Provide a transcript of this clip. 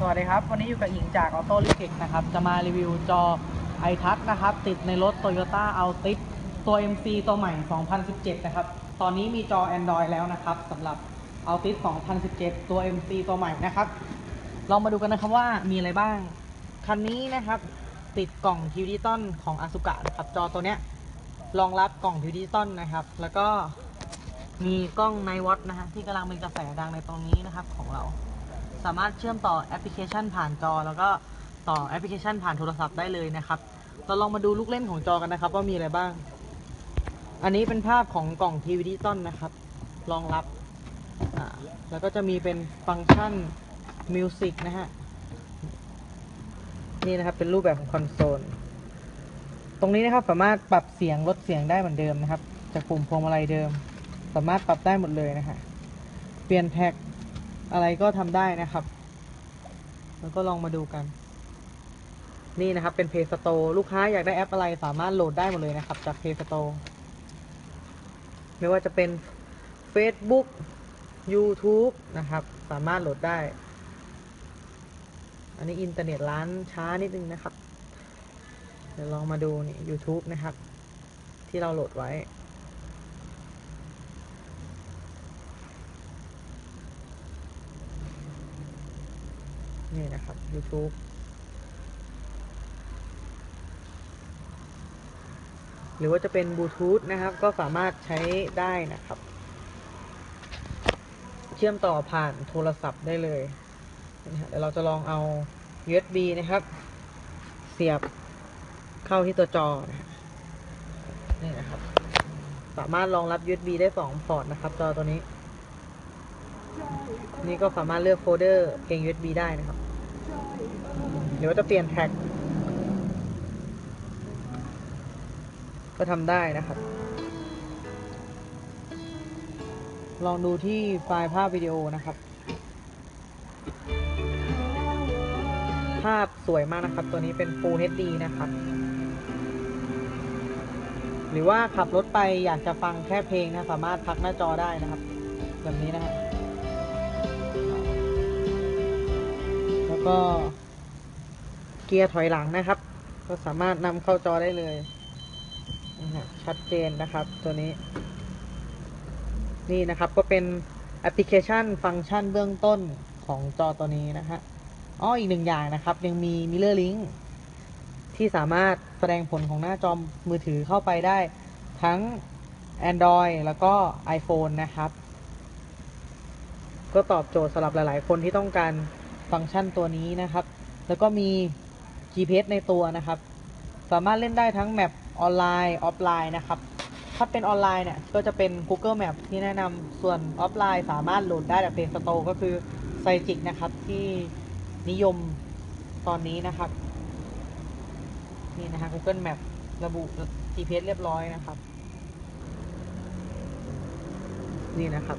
สวัสดีครับ วันนี้อยู่กับหญิงจาก Auto l i t e c นะครับ จะมารีวิวจอ iTouch นะครับ ติดในรถ Toyota Altis ตัว MC ตัวใหม่ 2017 นะครับ ตอนนี้มีจอ Android แล้วนะครับสำหรับ Altis 2017 ตัว MC ตัวใหม่นะครับลองมาดูกันนะครับว่ามีอะไรบ้าง คันนี้นะครับ ติดกล่องทิวดิจิตอลของ Asuka นะครับ จอตัวเนี้ยรองรับกล่องทิวดิจิตอลนะครับ แล้วก็มีกล้องไนวอตนะฮะที่กำลังเป็นกระแสดังในตรงนี้นะครับของเรา สามารถเชื่อมต่อแอปพลิเคชันผ่านจอ แล้วก็ต่อแอปพลิเคชันผ่านโทรศัพท์ได้เลยนะครับเราลองมาดูลูกเล่นของจอกันนะครับ ว่ามีอะไรบ้าง อันนี้เป็นภาพของกล่องทีวีดิจิตอลนะครับรองรับแล้วก็จะมีเป็นฟังก์ชันมิวสิกนะฮะ นี่นะครับเป็นรูปแบบของคอนโซล ตรงนี้นะครับสามารถปรับเสียงลดเสียงได้เหมือนเดิมนะครับ จากปุ่มพวงมาลัยเดิม สามารถปรับได้หมดเลยนะฮะ เปลี่ยนแท็ก อะไรก็ทำได้นะครับ แล้วก็ลองมาดูกัน นี่นะครับ เป็น Play Store ลูกค้าอยากได้แอปอะไรสามารถโหลดได้หมดเลยนะครับ จาก Play Store ไม่ว่าจะเป็น Facebook YouTube นะครับ สามารถโหลดได้ อันนี้อินเทอร์เน็ตร้านช้านิดนึงนะครับ เดี๋ยวลองมาดูนี่ YouTube นะครับ ที่เราโหลดไว้ นี่นะครับ YouTube หรือว่าจะเป็นบลูทูธนะครับ ก็สามารถใช้ได้นะครับ เชื่อมต่อผ่านโทรศัพท์ได้เลยเดี๋ยวเราจะลองเอา USB นะครับ เสียบเข้าที่ตัวจอนะนี่นะครับ สามารถรองรับ USB ได้ 2 พอร์ตนะครับ จอตัวนี้ นี่ก็สามารถเลือกโฟลเดอร์เพลง USB ได้นะครับหรือว่าจะเปลี่ยนแท็ก ก็ทำได้นะครับ ลองดูที่ไฟล์ภาพวิดีโอนะครับ ภาพสวยมากนะครับ ตัวนี้เป็น Full HD นะครับ หรือว่าขับรถไปอยากจะฟังแค่เพลงนะ สามารถพักหน้าจอได้นะครับ แบบนี้นะฮะแก็ เกียร์ถอยหลังนะครับ ก็สามารถนำเข้าจอได้เลย ชัดเจนนะครับตัวนี้ นี่นะครับก็เป็นแอปพลิเคชันฟังก์ชันเบื้องต้นของจอตัวนี้นะฮะอ๋ออีกหนึ่งอย่างนะครับ ยังมี Mirror Link ที่สามารถแสดงผลของหน้าจอมือถือเข้าไปได้ทั้ง Android แล้วก็ iPhone นะครับ ก็ตอบโจทย์สำหรับหลาย ๆ คนที่ต้องการ ฟังก์ชันตัวนี้นะครับ แล้วก็มี GPS ในตัวนะครับ สามารถเล่นได้ทั้งแมปออนไลน์ ออฟไลน์นะครับ ถ้าเป็นออนไลน์เนี่ย ก็จะเป็น Google Map ที่แนะนำส่วนออฟไลน์ สามารถโหลดได้จาก Play Store ก็คือไซจิกนะครับที่นิยมตอนนี้นะครับ นี่นะฮะ Google Map ระบุ GPS เรียบร้อยนะครับ นี่นะครับ